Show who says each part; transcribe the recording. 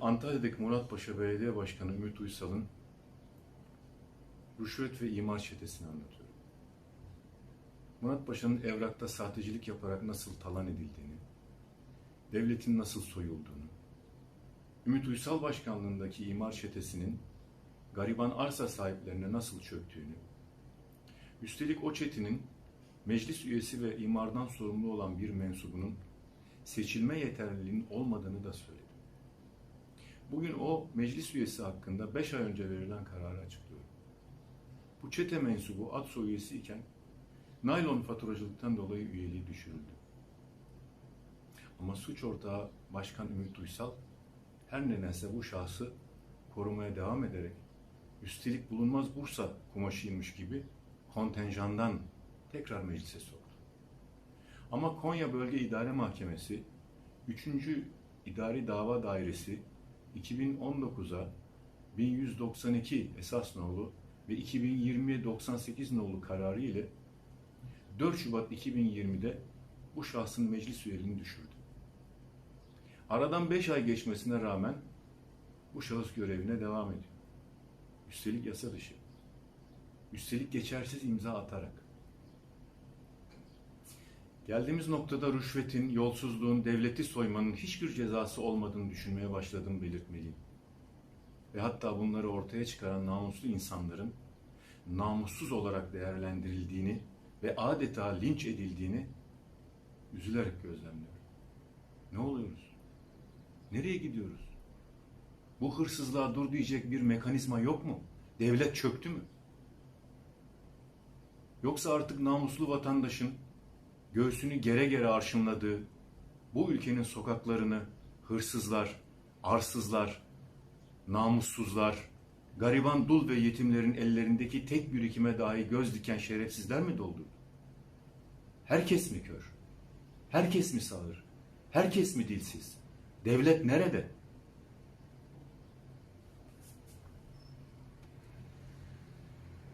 Speaker 1: Antalya'daki Muratpaşa Belediye Başkanı Ümit Uysal'ın rüşvet ve imar çetesini anlatıyorum. Muratpaşa'nın evrakta sahtecilik yaparak nasıl talan edildiğini, devletin nasıl soyulduğunu, Ümit Uysal başkanlığındaki imar çetesinin gariban arsa sahiplerine nasıl çöktüğünü, üstelik o çetenin meclis üyesi ve imardan sorumlu olan bir mensubunun seçilme yeterliliğinin olmadığını da söyledi. Bugün o meclis üyesi hakkında 5 ay önce verilen kararı açıklıyorum. Bu çete mensubu ATSO üyesi iken naylon faturacılıktan dolayı üyeliği düşürüldü. Ama suç ortağı Başkan Ümit Uysal her nedense bu şahsı korumaya devam ederek üstelik bulunmaz Bursa kumaşıymış gibi kontenjandan tekrar meclise soktu. Ama Konya Bölge İdare Mahkemesi 3. İdari Dava Dairesi 2019'a 1192 esas nolu ve 2020'ye 98 nolu kararı ile 4 Şubat 2020'de bu şahsın meclis üyeliğini düşürdü. Aradan 5 ay geçmesine rağmen bu şahıs görevine devam ediyor. Üstelik yasa dışı. Üstelik geçersiz imza atarak. Geldiğimiz noktada rüşvetin, yolsuzluğun, devleti soymanın hiçbir cezası olmadığını düşünmeye başladığımı belirtmeliyim. Ve hatta bunları ortaya çıkaran namuslu insanların namussuz olarak değerlendirildiğini ve adeta linç edildiğini üzülerek gözlemliyorum. Ne oluyoruz? Nereye gidiyoruz? Bu hırsızlığa dur diyecek bir mekanizma yok mu? Devlet çöktü mü? Yoksa artık namuslu vatandaşın göğsünü gere gere arşınladığı bu ülkenin sokaklarını hırsızlar, arsızlar, namussuzlar, gariban dul ve yetimlerin ellerindeki tek birikime dahi göz diken şerefsizler mi doldurdu? Herkes mi kör? Herkes mi sağır? Herkes mi dilsiz? Devlet nerede?